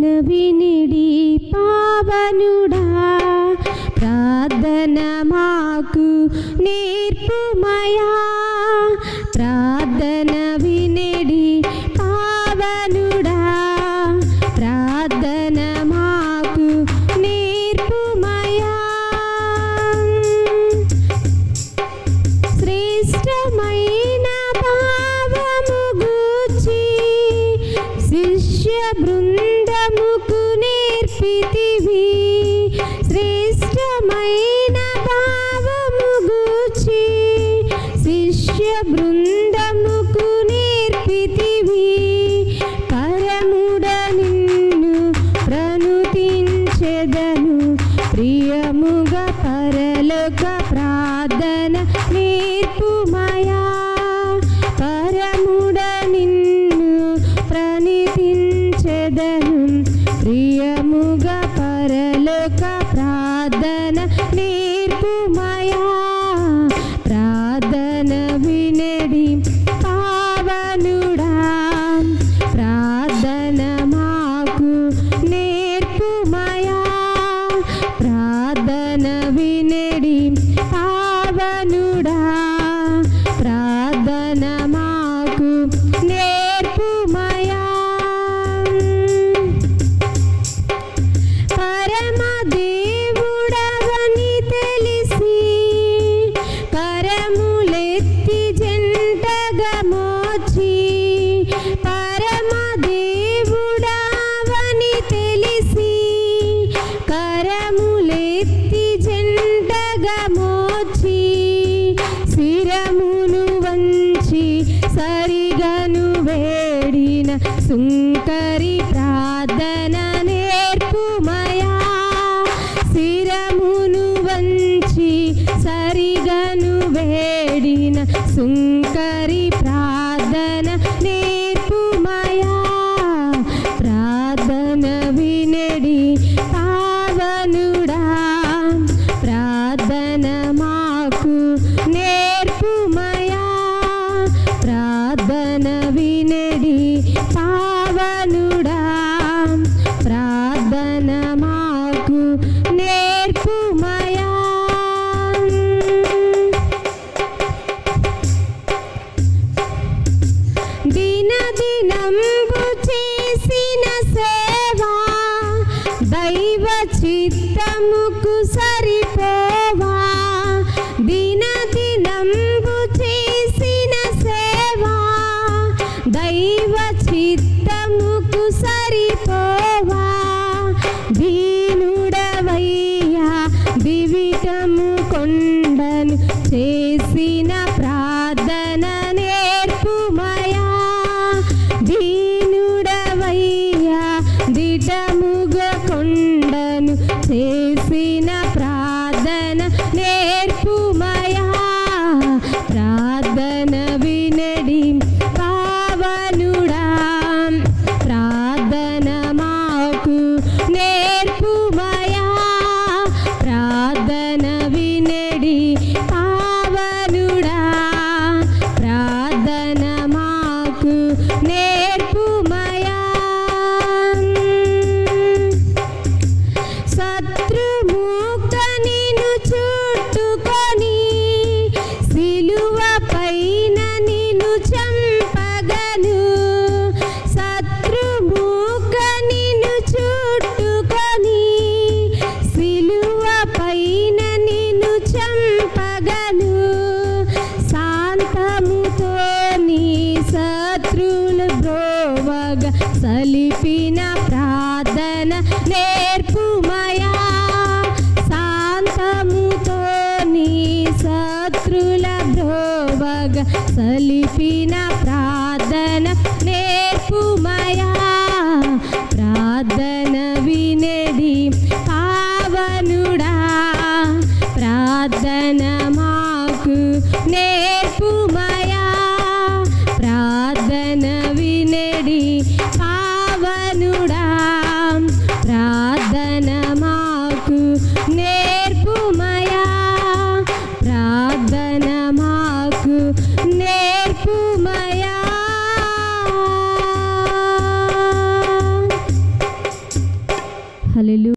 ప్రార్థన వినిడి పావనుడా ప్రార్థన మాకు నేర్పుమయా. ప్రార్థన వినిడి పావనుడా ప్రార్థన మాకు నేర్పుమయా. శ్రేష్టమైన భావము గూచి శిష్య బృంద నేర్పితివి శ్రేష్టమైన భావము గూర్చి శిష్య బృందముకు నేర్పితివి. పరముడ నిన్ను ప్రణుతించెదను ప్రియము నేర్పుమయా xuống దిన దినంబు చేసిన సేవా దైవ చిత్తముకు సరిపోవా. దిన దినంబు చేసిన సేవా దైవ చిత్తముకు సరిపోవా. దీనుడవయ్యా దివిటము కొండను చేసిన ప్రార్థన చేసిన ప్రార్థన చంపగను శాంతముతో నీ శత్రులు బ్రోవగ సలిపిన ప్రార్థన నేర్పుమయా. శాంతముతో నీ శత్రుల బ్రోవగ సలిపిన ప్రార్థన నేర్పుమయా. ప్రార్థన ప్రార్థన మాకు నేర్పుమయా